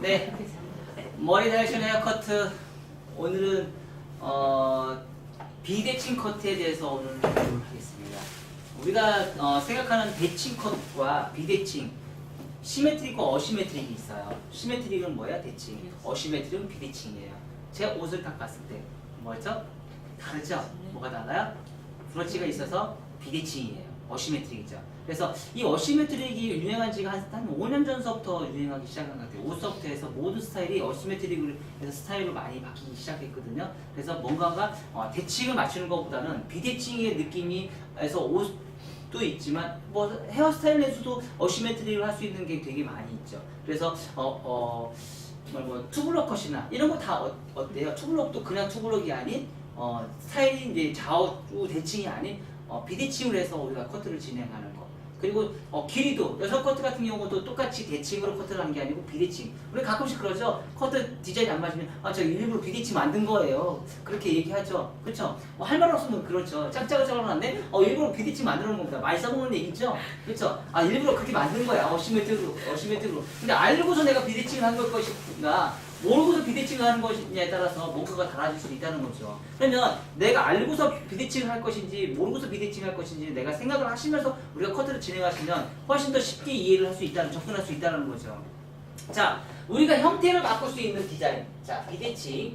네. 머리 다이렉션 헤어커트 오늘은 어, 비대칭 커트에 대해서 오늘 공부를 하겠습니다. 우리가 어, 생각하는 대칭 커트와 비대칭 시메트릭과 어시메트릭이 있어요. 시메트릭은 뭐야? 대칭. 어시메트릭은 비대칭이에요. 제 옷을 딱 봤을 때 뭐죠? 다르죠? 뭐가 달라요? 브러치가 있어서 비대칭이에요. 어시메트릭이죠. 그래서 이 어시메트릭이 유행한 지가 한, 한 5년 전서부터 유행하기 시작한 것 같아요. 옷서부터 해서 모든 스타일이 어시메트릭으로 해서 스타일로 많이 바뀌기 시작했거든요. 그래서 뭔가가 어, 대칭을 맞추는 것보다는 비대칭의 느낌이 해서 옷도 있지만 뭐 헤어스타일에서도 어시메트릭을 할수 있는 게 되게 많이 있죠. 그래서 어, 어, 뭐, 뭐 투블럭 컷이나 이런 거다 어, 어때요? 투블럭도 그냥 투블럭이 아닌 어, 스타일이 이제 좌우 대칭이 아닌 어, 비대칭으로 해서 우리가 커트를 진행하는 거. 그리고 어, 길이도 여성 커트 같은 경우도 똑같이 대칭으로 커트를 하는 게 아니고 비대칭. 우리 가끔씩 그러죠. 커트 디자인 안 맞으면 아 저 일부러 비대칭 만든 거예요. 그렇게 얘기하죠. 그렇죠? 뭐할말 없으면 그렇죠. 짝짝짝하는데 어 일부러 비대칭 만드는 겁니다. 많이 써보는 얘기죠. 그렇죠? 아 일부러 그렇게 만든 거야. 어시메트로 어시메트로. 근데 알고서 내가 비대칭을 한 걸 것인가 모르고서 비대칭을 하는 것이냐에 따라서 뭔가가 달라질 수 있다는 거죠. 그러면 내가 알고서 비대칭을 할 것인지 모르고서 비대칭을 할 것인지 내가 생각을 하시면서 우리가 커트를 진행하시면 훨씬 더 쉽게 이해를 할 수 있다는 접근할 수 있다는 거죠. 자, 우리가 형태를 바꿀 수 있는 디자인. 자, 비대칭.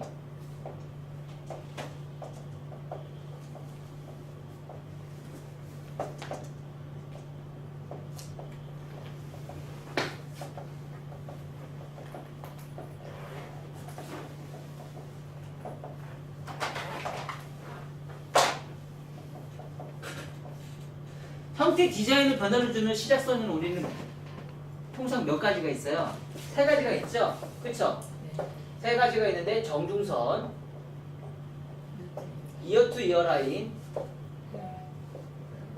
형태 디자인을 변화를 주는 시작선은 우리는 통상 몇 가지가 있어요? 세 가지가 있죠? 그쵸? 세 가지가 있는데 정중선, 이어 투 이어 라인,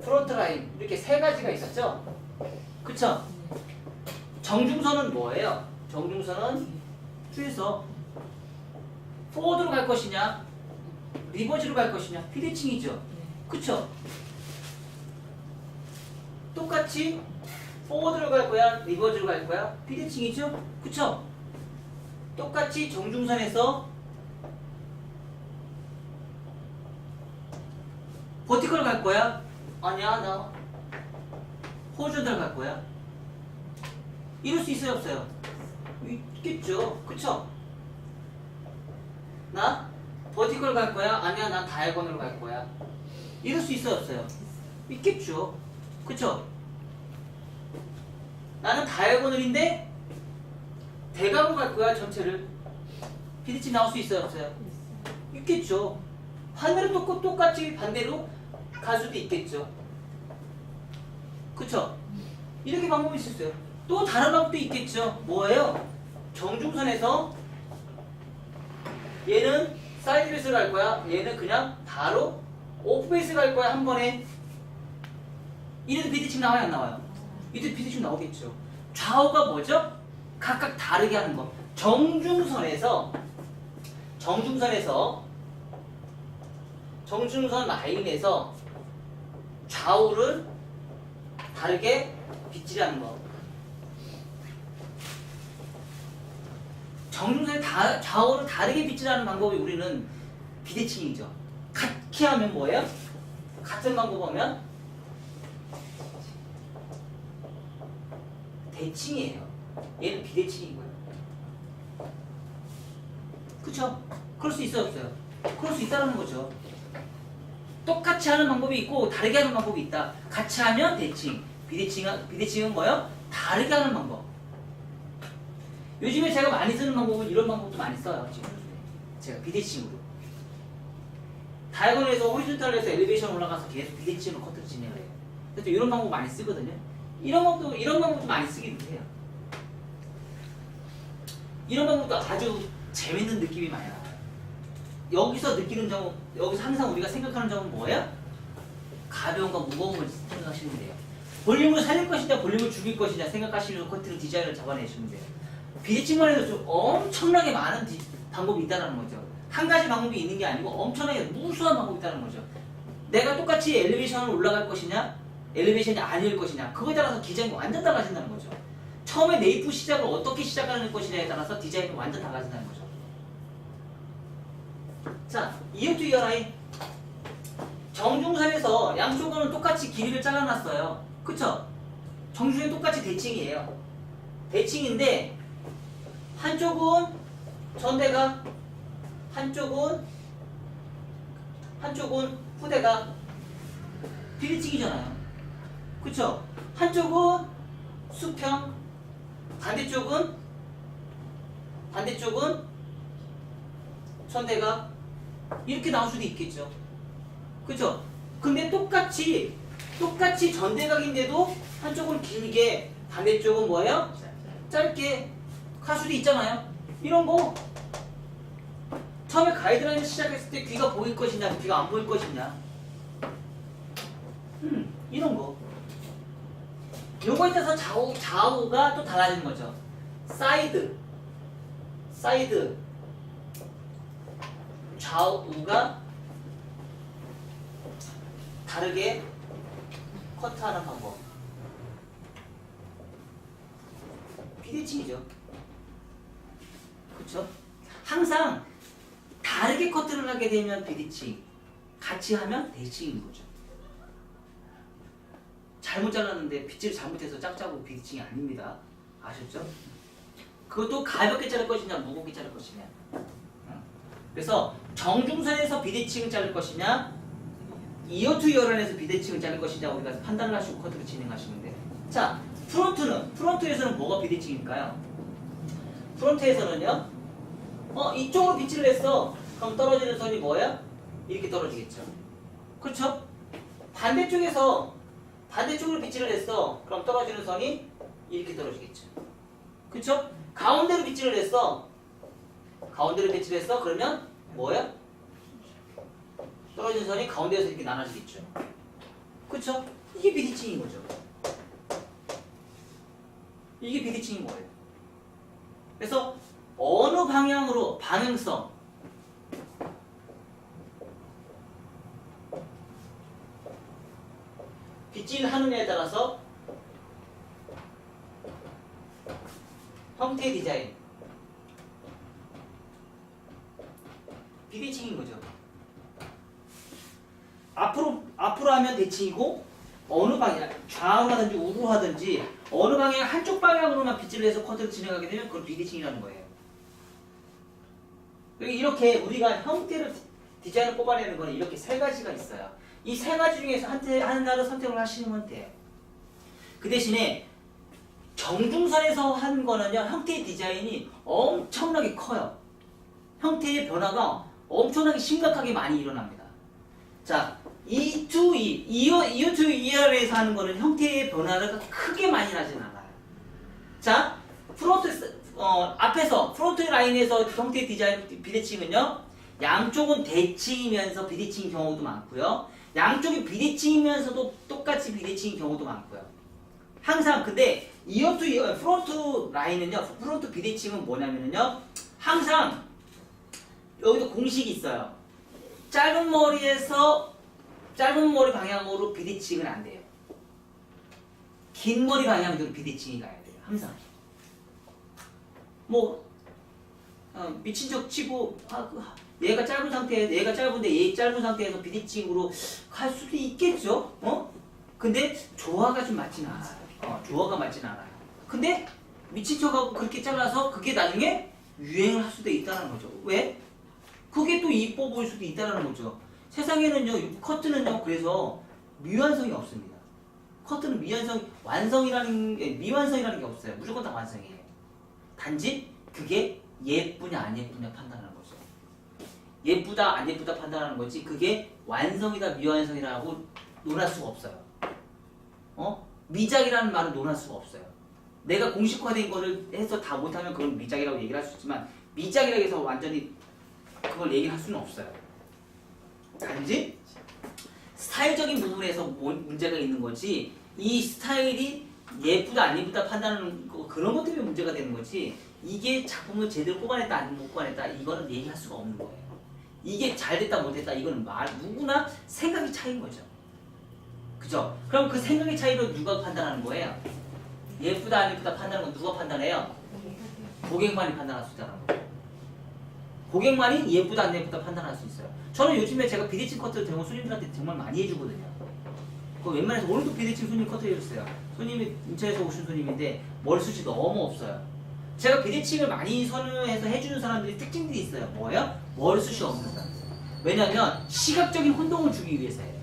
프론트 라인 이렇게 세 가지가 있었죠? 그쵸? 정중선은 뭐예요? 정중선은 뒤에서 포워드로 갈 것이냐 리버지로 갈 것이냐 비대칭이죠 그쵸? 똑같이 포워드로 갈 거야 리버지로 갈 거야? 비대칭이죠? 그쵸? 똑같이 정중선에서 버티컬 갈 거야? 아니야 나 호주들 갈 거야? 이럴 수 있어요 없어요? 있겠죠? 그쵸? 나 버티컬 갈 거야? 아니야 나 다이아곤으로 갈 거야? 이럴 수 있어요 없어요? 있겠죠 그쵸? 나는 다이아고널인데 대각으로 갈 거야 전체를 비대칭 나올 수 있어요 없어요? 있겠죠 하늘은 똑, 똑같이 반대로 갈 수도 있겠죠 그쵸? 이렇게 방법이 있었어요 또 다른 방법도 있겠죠 뭐예요? 정중선에서 얘는 사이드 베이스 갈 거야 얘는 그냥 바로 오프 베이스 갈 거야 한 번에 이래도 비대칭 나와요 안 나와요? 이때 비대칭 나오겠죠. 좌우가 뭐죠? 각각 다르게 하는 거. 정중선에서 정중선에서 정중선 라인에서 좌우를 다르게 빗질하는 거. 정중선에 다, 좌우를 다르게 빗질하는 방법이 우리는 비대칭이죠. 같게 하면 뭐예요? 같은 방법 하면 대칭이에요. 얘는 비대칭이고요. 그쵸? 그럴 수 있어요, 없어요? 그럴 수 있다는 거죠. 똑같이 하는 방법이 있고 다르게 하는 방법이 있다. 같이 하면 대칭, 비대칭은 비대칭은 뭐요? 다르게 하는 방법. 요즘에 제가 많이 쓰는 방법은 이런 방법도 많이 써요. 지금 제가 비대칭으로. 다이아곤에서 호리존탈에서 엘리베이션 올라가서 계속 비대칭으로 커트를 진행해요. 그래서 이런 방법 많이 쓰거든요. 이런 방법도 이런 방법도 많이 쓰긴 해요. 이런 방법도 아주 재밌는 느낌이 많이 나요. 여기서 느끼는 점은 여기서 항상 우리가 생각하는 점은 뭐예요? 가벼움과 무거움을 생각하시면 돼요. 볼륨을 살릴 것이냐 볼륨을 죽일 것이냐 생각하시면서 커트를 디자인을 잡아내시면 돼요. 비대칭만 해도 좀 엄청나게 많은 디- 방법이 있다는 거죠. 한 가지 방법이 있는 게 아니고 엄청나게 무수한 방법이 있다는 거죠. 내가 똑같이 엘리베이션을 올라갈 것이냐 엘리베이션이 아닐 것이냐 그거에 따라서 기장이 완전 달라진다는 거죠. 처음에 네이프 시작을 어떻게 시작하는 것이냐에 따라서 디자인이 완전 달라진다는 거죠. 자, 이웃도 이어라인. 정중선에서 양쪽은 똑같이 길이를 잘라놨어요. 그쵸? 정중선 똑같이 대칭이에요. 대칭인데 한쪽은 전대가 한쪽은 한쪽은 후대가 비리칭이잖아요. 그쵸? 한쪽은 수평, 반대쪽은 반대쪽은 선대가 이렇게 나올 수도 있겠죠. 그죠? 근데 똑같이 똑같이 전대각인데도 한쪽은 길게 반대쪽은 뭐예요? 짧게 갈 수도 있잖아요. 이런 거 처음에 가이드라인을 시작했을 때 귀가 보일 것이냐, 귀가 안 보일 것이냐. 음, 이런 거. 요거에 따라서 좌우, 좌우가 또 달라지는 거죠. 사이드, 사이드, 좌우가 다르게 커트하는 방법. 비대칭이죠. 그렇죠? 항상 다르게 커트를 하게 되면 비대칭, 같이 하면 대칭인 거죠. 잘못 잘랐는데 빗질 잘못해서 짝짝고 비대칭이 아닙니다. 아셨죠? 그것도 가볍게 자를 것이냐 무겁게 자를 것이냐. 응? 그래서 정중선에서 비대칭을 자를 것이냐 이어 투 이어런에서 비대칭을 자를 것이냐 우리가 판단을 하시고 커트를 진행하시는데 자 프론트는 프론트에서는 뭐가 비대칭일까요? 프론트에서는요 어 이쪽으로 빗질을 했어 그럼 떨어지는 선이 뭐야? 이렇게 떨어지겠죠 그렇죠? 반대쪽에서 반대쪽으로 빗질을 했어 그럼 떨어지는 선이 이렇게 떨어지겠죠 그렇죠? 가운데로 빗질을 했어 가운데로 빗질을 했어 그러면 뭐야? 떨어지는 선이 가운데에서 이렇게 나눠지겠죠. 그쵸? 이게 비대칭인 거죠. 이게 비대칭인 거예요. 그래서 어느 방향으로 방향성 빗질하느냐에 따라서 형태 디자인 비대칭인 거죠. 앞으로 앞으로 하면 대칭이고 어느 방향 좌우하든지 우로 하든지 어느 방향 한쪽 방향으로만 빗질을 해서 커트를 진행하게 되면 그건 비대칭이라는 거예요. 여기 이렇게 우리가 형태를 디자인을 뽑아내는 거는 이렇게 세 가지가 있어요. 이 세 가지 중에서 한테 하나를 선택을 하시면 돼요. 그 대신에 정중선에서 한 거는요 형태 디자인이 엄청나게 커요. 형태의 변화가 엄청나게 심각하게 많이 일어납니다. 자, 이 to 이, 이어, 이어 to 이어에서 하는 거는 형태의 변화가 크게 많이 나진 않아요. 자, 프론트, 스- 어, 앞에서, 프론트 라인에서 형태 디자인 비대칭은요, 양쪽은 대칭이면서 비대칭인 경우도 많고요. 양쪽이 비대칭이면서도 똑같이 비대칭인 경우도 많고요. 항상, 근데, 이어 to 이어, 프론트 라인은요, 프론트 비대칭은 뭐냐면요, 항상, 여기도 공식이 있어요. 짧은 머리에서 짧은 머리 방향으로 비대칭은 안 돼요. 긴 머리 방향으로 비대칭이 가야 돼요. 항상. 뭐 어, 미친 척 치고 아, 그, 얘가 짧은 상태, 얘가 짧은데 얘 짧은 상태에서 비대칭으로 갈 수도 있겠죠. 어? 근데 조화가 좀 맞진 않아요. 어, 조화가 맞진 않아요. 근데 미친 척하고 그렇게 잘라서 그게 나중에 유행을 할 수도 있다는 거죠. 왜? 그게 또 이뻐 보일 수도 있다는 거죠. 세상에는요, 이 커트는요, 그래서 미완성이 없습니다. 커트는 미완성, 완성이라는 게, 미완성이라는 게 없어요. 무조건 다 완성이에요. 단지 그게 예쁘냐, 안 예쁘냐 판단하는 거죠. 예쁘다, 안 예쁘다 판단하는 거지, 그게 완성이다, 미완성이라고 논할 수가 없어요. 어? 미작이라는 말은 논할 수가 없어요. 내가 공식화된 거를 해서 다 못하면 그건 미작이라고 얘기를 할 수 있지만, 미작이라고 해서 완전히 그걸 얘기를 할 수는 없어요. 단지 스타일적인 부분에서 뭐- 문제가 있는 거지 이 스타일이 예쁘다 안 예쁘다 판단하는 거 그런 것 때문에 문제가 되는 거지 이게 작품을 제대로 뽑아냈다 아니면 못 뽑아냈다 이거는 얘기할 수가 없는 거예요. 이게 잘 됐다 못됐다 이거는 말 누구나 생각이 차이인 거죠. 그죠? 그럼 그 생각의 차이로 누가 판단하는 거예요? 예쁘다 안 예쁘다 판단하는 건 누가 판단해요? 고객만이 판단할 수 있다는 거죠. 고객만이 예쁘다 안 예쁘다 판단할 수 있어요. 저는 요즘에 제가 비대칭 커트를 대부분 손님들한테 정말 많이 해주거든요. 그 웬만해서 오늘도 비대칭 손님 커트 해줬어요. 손님이 인천에서 오신 손님인데 머리숱이 너무 없어요. 제가 비대칭을 많이 선호해서 해주는 사람들이 특징들이 있어요. 뭐예요? 머리숱이 없는 사람. 왜냐면 시각적인 혼동을 주기 위해서예요.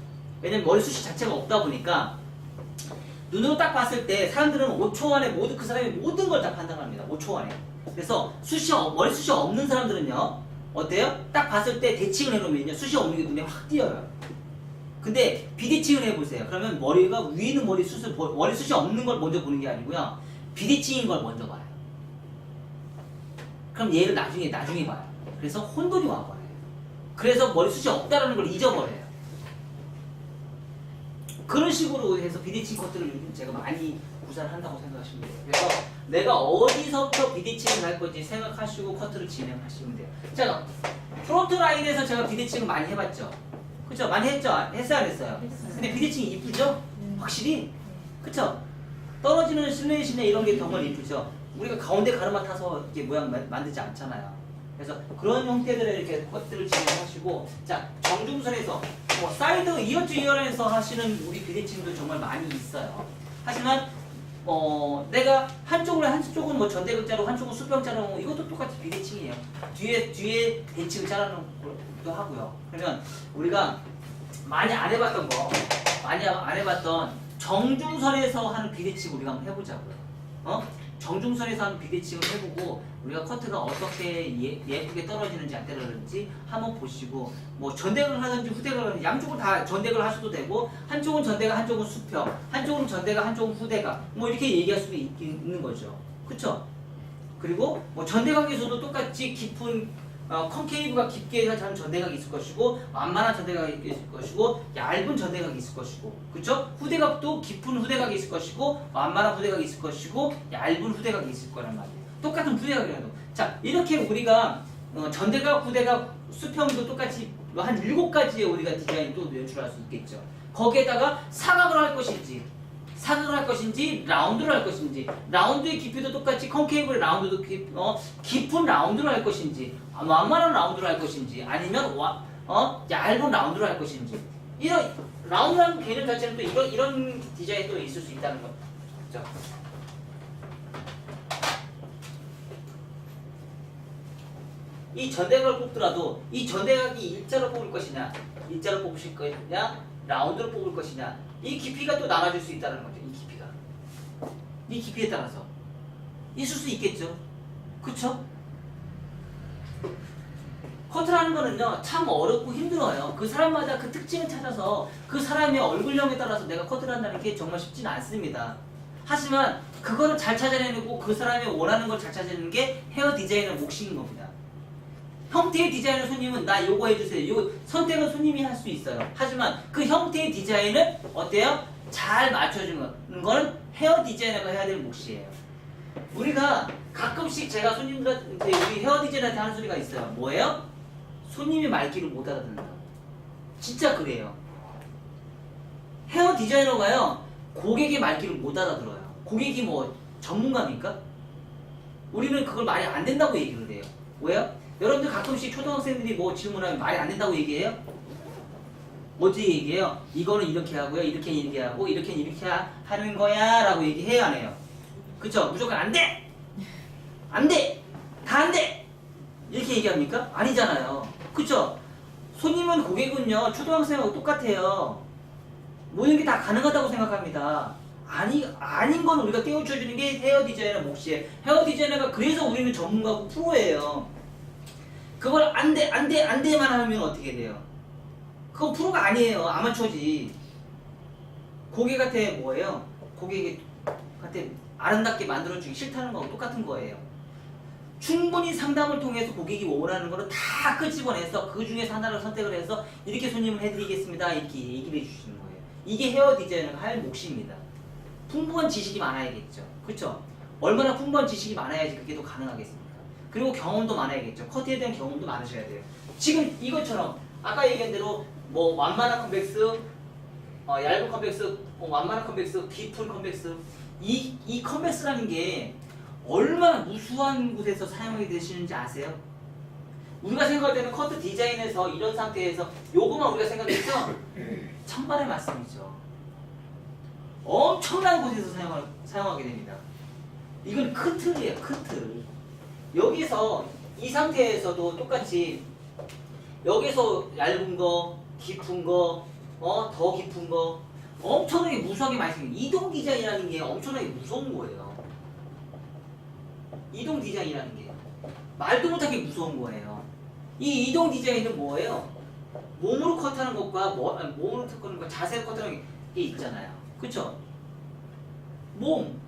왜냐면 머리숱이 자체가 없다 보니까 눈으로 딱 봤을 때 사람들은 5초 안에 모두 그 사람의 모든 걸 다 판단합니다. 5초 안에. 그래서 숱이 없- 머리숱이 없는 사람들은요. 어때요? 딱 봤을 때 대칭을 해놓으면요. 숱이 없는 게 눈에 확 띄어요. 근데 비대칭을 해보세요. 그러면 머리가 위에 있는 머리숱을 보- 머리숱이 없는 걸 먼저 보는 게 아니고요. 비대칭인 걸 먼저 봐요. 그럼 얘를 나중에 나중에 봐요. 그래서 혼돈이 와버려요. 그래서 머리숱이 없다라는 걸 잊어버려요. 그런 식으로 해서 비대칭 커트를 요즘 제가 많이 구사를 한다고 생각하시면 돼요. 그래서 내가 어디서부터 비대칭을 할 건지 생각하시고 커트를 진행하시면 돼요. 자, 프론트 라인에서 제가 비대칭을 많이 해봤죠. 그쵸? 많이 했죠? 했어요? 안 했어요? 근데 비대칭이 이쁘죠? 확실히? 그쵸? 떨어지는 실루엣이나 이런 게 정말 이쁘죠? 우리가 가운데 가르마 타서 이렇게 모양 마- 만들지 않잖아요. 그래서 그런 형태들의 이렇게 컷들을 진행하시고 자 정중선에서 뭐 사이드 이어 투 이어에서 하시는 우리 비대칭도 정말 많이 있어요. 하지만 어 내가 한쪽으로 한쪽은 뭐 전대극자로 한쪽은 수평자로 이것도 똑같이 비대칭이에요. 뒤에 뒤에 대칭을 자르는 것도 하고요. 그러면 우리가 많이 안 해봤던 거 많이 안 해봤던 정중선에서 하는 비대칭 우리가 한번 해보자고요. 어? 정중선에서 하는 비대칭을 해보고 우리가 커트가 어떻게 예, 예쁘게 떨어지는지 안 떨어지는지 한번 보시고 뭐 전대를 하든지 후대를 하든지 양쪽을 다 전대를 하셔도 되고 한쪽은 전대가 한쪽은 수평 한쪽은 전대가 한쪽은 후대가 뭐 이렇게 얘기할 수도 있, 있는 거죠 그쵸? 그리고 뭐 전대각에서도 똑같이 깊은 어, 컨케이브가 깊게 하는 전대각이 있을 것이고 완만한 전대각이 있을 것이고 얇은 전대각이 있을 것이고 그쵸? 후대각도 깊은 후대각이 있을 것이고 완만한 후대각이 있을 것이고 얇은 후대각이 있을 거란 말이에요. 똑같은 후대각이라도. 자 이렇게 우리가 어, 전대각 후대각 수평도 똑같이 뭐한 일곱 가지의 우리가 디자인 또 연출할 수 있겠죠. 거기에다가 사각을 할 것인지 사각을 할 것인지 라운드를 할 것인지 라운드의 깊이도 똑같이 컨케이블 라운드도 깊, 어, 깊은 라운드를 할 것인지 아, 완만한 라운드를 할 것인지 아니면 와, 어, 얇은 라운드를 할 것인지 이런 라운드라는 개념 자체는 또 이런 이런 디자인도 있을 수 있다는 거죠. 이 전대각을 뽑더라도 이 전대각이 일자로 뽑을 것이냐 일자로 뽑으실 것이냐 라운드로 뽑을 것이냐. 이 깊이가 또 나눠질 수 있다는 거죠 이 깊이가. 이 깊이에 따라서. 있을 수 있겠죠. 그쵸? 커트라는 거는요 참 어렵고 힘들어요. 그 사람마다 그 특징을 찾아서 그 사람의 얼굴형에 따라서 내가 커트를 한다는 게 정말 쉽지는 않습니다. 하지만 그거는 잘 찾아내고 그 사람이 원하는 걸 잘 찾아내는 게 헤어 디자이너 몫인 겁니다 형태의 디자인을 손님은 나 요거 해주세요. 요 선택은 손님이 할 수 있어요. 하지만 그 형태의 디자인을 어때요? 잘 맞춰주는 거는 헤어 디자이너가 해야 될 몫이에요. 우리가 가끔씩 제가 손님들한테 우리 헤어 디자이너한테 하는 소리가 있어요. 뭐예요? 손님이 말귀를 못 알아듣는다. 진짜 그래요. 헤어 디자이너가요 고객의 말귀를 못 알아들어요. 고객이 뭐 전문가입니까? 우리는 그걸 말이 안 된다고 얘기를 해요. 왜요? 여러분들 가끔씩 초등학생들이 뭐 질문하면 말이 안 된다고 얘기해요? 어떻게 얘기해요? 이거는 이렇게 하고요, 이렇게 이렇게 하고, 이렇게 이렇게 하- 하는 거야 라고 얘기해요, 안 해요? 그쵸? 무조건 안 돼! 안 돼! 다 안 돼! 이렇게 얘기합니까? 아니잖아요. 그쵸? 손님은 고객은요, 초등학생하고 똑같아요. 모든 게 다 가능하다고 생각합니다. 아니, 아닌 건 우리가 깨우쳐주는 게 헤어 디자이너 몫이에요. 헤어 디자이너가 그래서 우리는 전문가고 프로예요. 그걸 안 돼, 안 돼, 안 돼만 하면 어떻게 돼요? 그건 프로가 아니에요. 아마추어지. 고객한테 뭐예요? 고객한테 아름답게 만들어주기 싫다는 거하고 똑같은 거예요. 충분히 상담을 통해서 고객이 원하는 거를 다 끄집어내서 그 중에서 하나를 선택을 해서 이렇게 손님을 해드리겠습니다. 이렇게 얘기를 해주시는 거예요. 이게 헤어 디자이너가 할 몫입니다. 풍부한 지식이 많아야겠죠. 그렇죠? 얼마나 풍부한 지식이 많아야지 그게 또 가능하겠습니까? 그리고 경험도 많아야겠죠. 커트에 대한 경험도 많으셔야 돼요. 지금 이것처럼 아까 얘기한 대로 뭐 완만한 컨벡스, 어, 얇은 컨벡스, 어, 완만한 컨벡스, 깊은 컨벡스 이, 이 컨벡스라는 게 얼마나 무수한 곳에서 사용이 되시는지 아세요? 우리가 생각할 때는 커트 디자인에서 이런 상태에서 요거만 우리가 생각했죠? 천만의 말씀이죠. 엄청난 곳에서 사용하, 사용하게 됩니다. 이건 큰 틀이에요, 큰 틀. 여기서 이 상태에서도 똑같이 여기서 얇은 거, 깊은 거, 어, 더 깊은 거 엄청나게 무수하게 많이 생겨. 이동 디자인이라는 게 엄청나게 무서운 거예요. 이동 디자인이라는 게 말도 못하게 무서운 거예요. 이 이동 디자인은 뭐예요? 몸으로 컷하는 것과 뭐, 아니, 몸으로 컷하는 것, 자세로 컷하는 게 있잖아요. 그쵸? 몸.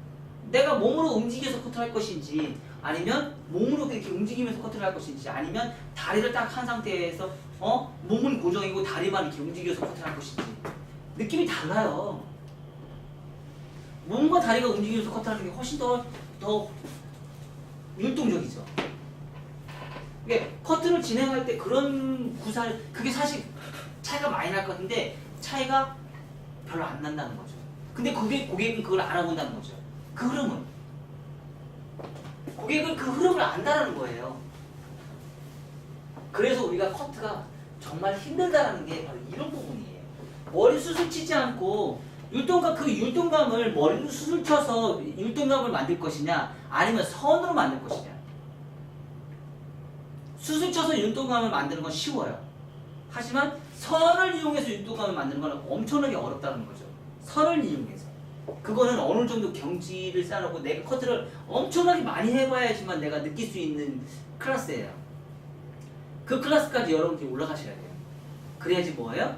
내가 몸으로 움직여서 커트를 할 것인지 아니면 몸으로 이렇게 움직이면서 커트를 할 것인지 아니면 다리를 딱 한 상태에서 어 몸은 고정이고 다리만 이렇게 움직여서 커트를 할 것인지 느낌이 달라요. 몸과 다리가 움직이면서 커트하는 게 훨씬 더, 더 율동적이죠. 이게 커트를 진행할 때 그런 구사를 그게 사실 차이가 많이 날것 같은데 차이가 별로 안 난다는 거죠. 근데 그게 고객은 그걸 알아본다는 거죠. 그 흐름은 고객은 그 흐름을 안다라는 거예요. 그래서 우리가 커트가 정말 힘들다라는 게 바로 이런 부분이에요. 머리 수술 치지 않고 율동감 그 율동감을 머리로 수술 쳐서 율동감을 만들 것이냐 아니면 선으로 만들 것이냐 수술 쳐서 율동감을 만드는 건 쉬워요. 하지만 선을 이용해서 율동감을 만드는 건 엄청나게 어렵다는 거죠. 선을 이용해서. 그거는 어느 정도 경지를 쌓아놓고 내가 커트를 엄청나게 많이 해봐야지만 내가 느낄 수 있는 클래스예요. 그 클래스까지 여러분들이 올라가셔야 돼요. 그래야지 뭐예요?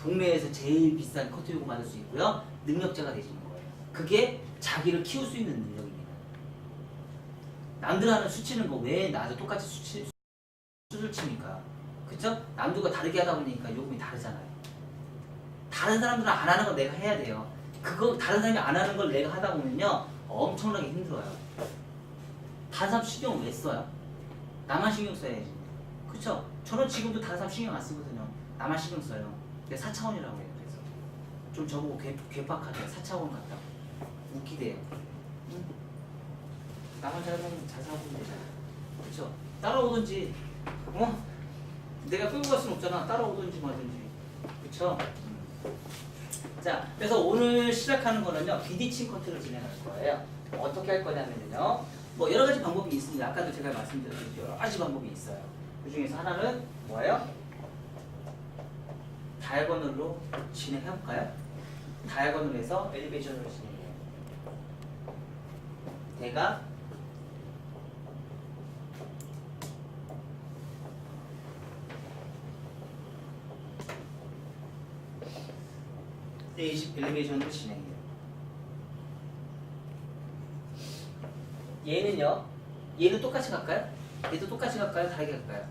동네에서 제일 비싼 커트 요금 받을 수 있고요. 능력자가 되시는 거예요. 그게 자기를 키울 수 있는 능력입니다. 남들 하는 수치는 거왜 나도 똑같이 수치, 수술 칩니까? 그쵸? 남들과 다르게 하다 보니까 요금이 다르잖아요. 다른 사람들은 안 하는 걸 내가 해야 돼요. 그거 다른 사람이 안 하는 걸 내가 하다 보면요 엄청나게 힘들어요. 다른 사람 신경 왜 써요? 나만 신경 써야지. 그쵸? 저는 지금도 다른 사람 신경 안 쓰거든요. 나만 신경 써요. 그게 4차원이라고 해요. 그래서 좀 저보고 괴, 괴팍하대 4차원 같다. 웃기대요. 응? 나만 잘 살면 잘 살고 되잖아. 그쵸? 따라오든지 어? 내가 끌고 갈 수는 없잖아. 따라오든지 뭐든지. 그쵸? 음. 자, 그래서 오늘 시작하는 거는요, 비디칭 커트를 진행할 거예요. 뭐 어떻게 할 거냐면요, 뭐 여러 가지 방법이 있습니다. 아까도 제가 말씀드렸듯이 여러 가지 방법이 있어요. 그 중에서 하나는 뭐예요? 다이아고널로 진행해볼까요? 다이아고널에서 엘리베이션으로 진행해요. 대각 10대20 엘리베이션을 진행해요. 얘는요? 얘는 똑같이 갈까요? 얘도 똑같이 갈까요? 다르게 갈까요?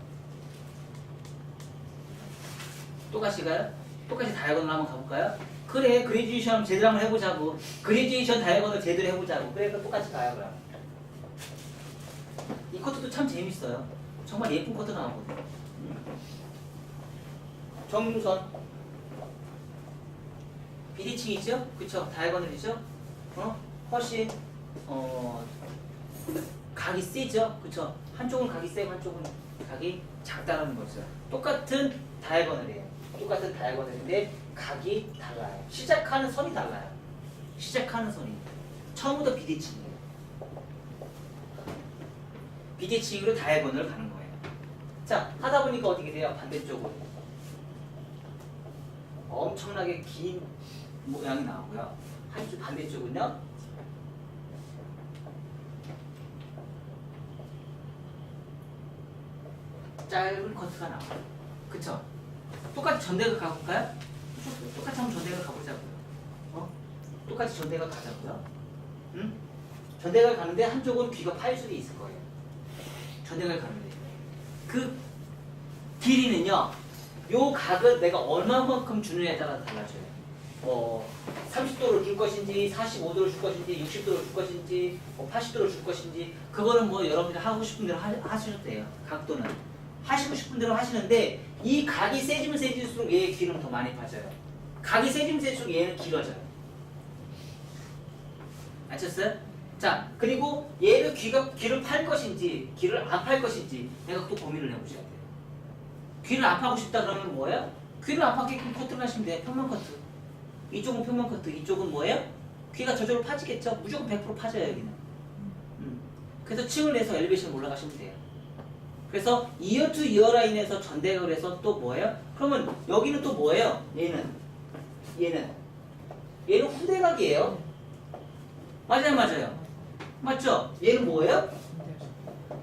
똑같이 가요? 똑같이 다이아곤을 한번 가볼까요? 그래 그레지션 제대로 한번 해보자고 그레지션 다이아곤을 제대로 해보자고 그래 그 똑같이 가요 그럼 이 커트도 참 재밌어요 정말 예쁜 커트 나오거든요 음. 정유선 비리칭이죠? 그쵸? 다이아고널이죠? 어? 훨씬 어 각이 세죠? 그쵸? 한쪽은 각이 세고 한쪽은 각이 작다라는 거죠. 똑같은 다이아고널이에요. 똑같은 다이아고널인데 각이 달라요. 시작하는 선이 달라요. 시작하는 선이 처음부터 비대칭이에요. 비대칭으로 다이아고널을 가는 거예요. 자 하다 보니까 어떻게 돼요? 반대쪽으로 엄청나게 긴 모양이 나오고요. 한쪽 반대쪽은요. 짧은 커트가 나와요. 그쵸? 똑같이 전대가 가볼까요? 똑같이 한번 전대가 가보자고요. 어? 똑같이 전대가 가자고요. 응? 전대가 가는데 한쪽은 귀가 파일 수도 있을 거예요. 전대가 가는데 그 길이는요. 요 각을 내가 얼마만큼 주느냐에 따라 달라져요. 뭐 30도로 줄 것인지 45도로 줄 것인지 60도로 줄 것인지 뭐 80도로 줄 것인지 그거는 뭐 여러분이 하고 싶은 대로 하, 하셔도 돼요. 각도는 하시고 싶은 대로 하시는데 이 각이 세지면 세질수록 얘의 길은 더 많이 빠져요. 각이 세지면 세질수록 얘는 길어져요. 아셨어요? 자, 그리고 얘를 귀가, 귀를 팔 것인지, 귀를 안 팔 것인지, 내가 또 고민을 해보셔야 돼요. 귀를 안 파고 싶다 그러면 뭐예요? 귀를 안 파게끔 커트를 하시면 돼요. 평면 커트. 이쪽은 평면 커트, 이쪽은 뭐예요? 귀가 저절로 파지겠죠? 무조건 100% 파져요, 여기는. 음. 그래서 층을 내서 엘리베이션 올라가시면 돼요. 그래서 이어 투 이어 라인에서 전대각을 해서 또 뭐예요? 그러면 여기는 또 뭐예요? 얘는 얘는 얘는 후대각이에요. 맞아요, 맞아요. 맞죠? 얘는 뭐예요?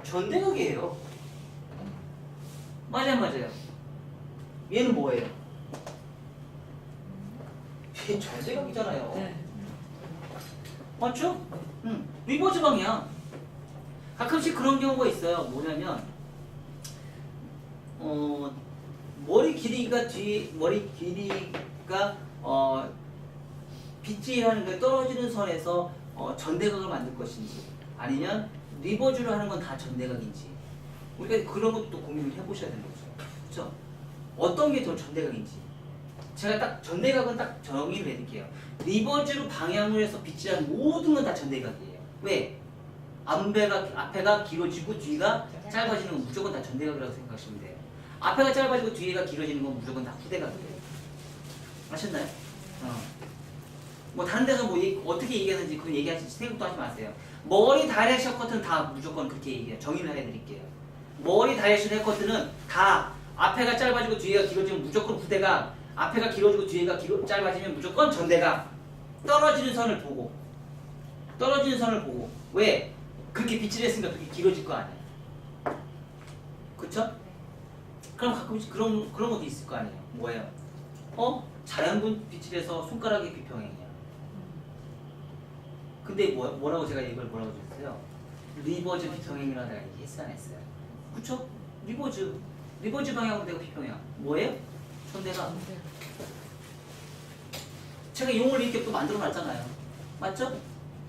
전대각이에요. 맞아요, 맞아요. 얘는 뭐예요? 얘 전대각이잖아요. 네. 맞죠? 응. 리버즈 방향. 가끔씩 그런 경우가 있어요. 뭐냐면, 어, 머리 길이가 뒤, 머리 길이가, 어, 빗질하는 게 떨어지는 선에서 어, 전대각을 만들 것인지, 아니면 리버즈를 하는 건 다 전대각인지, 우리가 그런 것도 또 고민을 해보셔야 되는 거죠. 그죠? 어떤 게 더 전대각인지. 제가 딱 전대각은 딱 정의를 해드릴게요. 리버즈로 방향을 해서 빗질한 모든 건 다 전대각이에요. 왜? 앞배가, 앞에가 길어지고 뒤가 짧아지는 건 무조건 다 전대각이라고 생각하시면 돼요. 앞에가 짧아지고 뒤가 길어지는 건 무조건 다 후대각이에요. 아셨나요? 어. 뭐 다른 데서 뭐 어떻게 얘기하는지 그건 얘기하지 생각도 하지 마세요. 머리 다이렉션 커트는 다 무조건 그렇게 얘기해요. 정의를 해드릴게요. 머리 다이렉션 헤어커트는 다 앞에가 짧아지고 뒤에가 길어지면 무조건 후대각 앞에가 길어지고 뒤에가 길어, 짧아지면 무조건 전대각 떨어지는 선을 보고 떨어지는 선을 보고 왜? 그렇게 빗질 했으니까 그게 길어질 거 아니에요 그쵸? 그럼 가끔씩 그런, 그런 것도 있을 거 아니에요 뭐예요? 어? 자연분 빗질해서 손가락이 비평행이야 근데 뭐, 뭐라고 제가 이걸 뭐라고 줬어요? 리버즈 비평행이라고 내가 얘기했어 안 했어요? 그쵸? 리버즈 리버즈 방향으로 내가 비평행 뭐예요? 손대가 제가 용어를 이렇게 또 만들어 놨잖아요. 맞죠?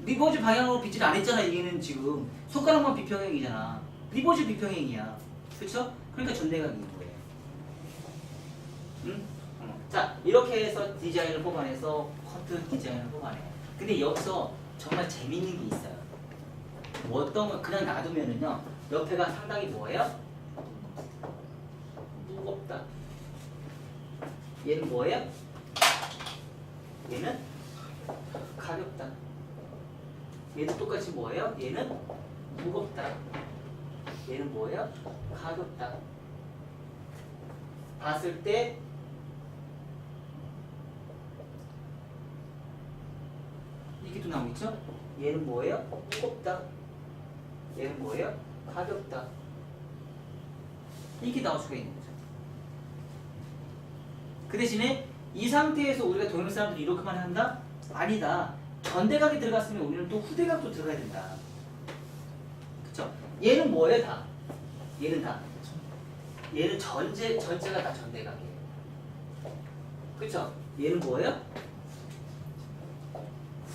리버즈 방향으로 빗질 안 했잖아, 얘는 지금. 손가락만 비평행이잖아. 리버즈 비평행이야. 그쵸? 그러니까 전대각인 거예요. 응? 어. 자, 이렇게 해서 디자인을 뽑아내서 커트 디자인을 뽑아내요. 근데 여기서 정말 재밌는 게 있어요. 뭐 어떤 거 그냥 놔두면은요, 옆에가 상당히 뭐예요? 무겁다. 얘는 뭐예요? 얘는 가볍다. 얘도 똑같이 뭐예요? 얘는 무겁다. 얘는 뭐예요? 가볍다. 봤을 때 이게 또 나오겠죠? 얘는 뭐예요? 무겁다. 얘는 뭐예요? 가볍다. 이게 나올 수가 있는 거죠. 그 대신에 이 상태에서 우리가 동양 사람들이 이렇게만 한다? 아니다. 전대각이 들어갔으면 우리는 또 후대각도 들어가야 된다. 그쵸? 얘는 뭐예요, 다? 얘는 다. 얘는 전제, 전제가 다 전대각이에요. 그쵸? 얘는 뭐예요?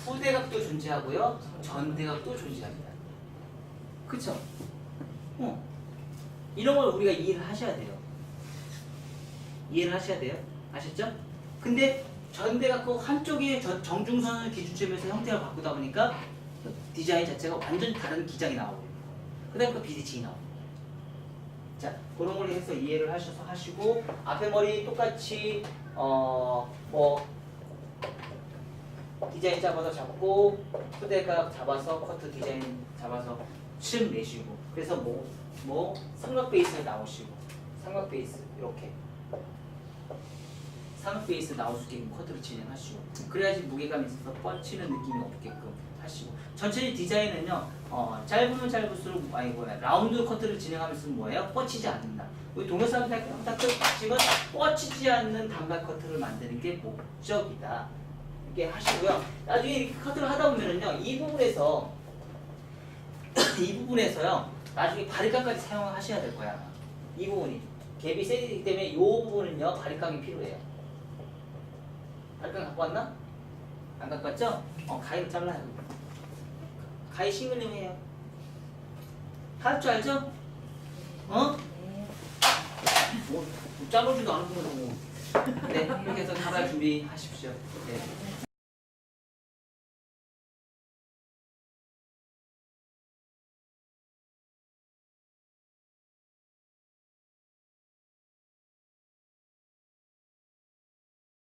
후대각도 존재하고요, 전대각도 존재합니다. 그쵸? 어. 이런 걸 우리가 이해를 하셔야 돼요. 이해를 하셔야 돼요. 아셨죠? 근데 전대가 그 한쪽의 저- 정중선을 기준점에서 형태를 바꾸다 보니까 디자인 자체가 완전히 다른 기장이 나오고 그 다음에 그 비대칭이 나오고 자 그런 걸 해서 이해를 하셔서 하시고 앞에 머리 똑같이 어 뭐 디자인 잡아서 잡고 후대각 잡아서 커트 디자인 잡아서 층 내시고 그래서 뭐뭐 삼각 베이스에 나오시고 삼각 베이스 이렇게 베이스 나올 수 있게끔 커트를 진행하시고 그래야지 무게감이 있어서 뻗치는 느낌이 없게끔 하시고 전체 디자인은요 어, 짧으면 짧을수록 아니 뭐야 라운드 커트를 진행하면서 뭐예요? 뻗치지 않는다. 우리 동영상 지금 뻗치지 않는 단발 커트를 만드는 게 목적이다. 이렇게 하시고요. 나중에 이렇게 커트를 하다 보면은요 이 부분에서 이 부분에서요 나중에 바리깡까지 사용하셔야 될 거야. 이 부분이. 갭이 세지기 때문에 이 부분은요 바리깡이 필요해요 바리깡 갖고 왔나? 안 갖고 왔죠? 어 가위로 잘라요 가위 싱글링 해요 할 줄 알죠? 어? 뭐, 뭐 잘라주지도 않은 거고 네 이렇게 해서 가발 준비하십시오 네.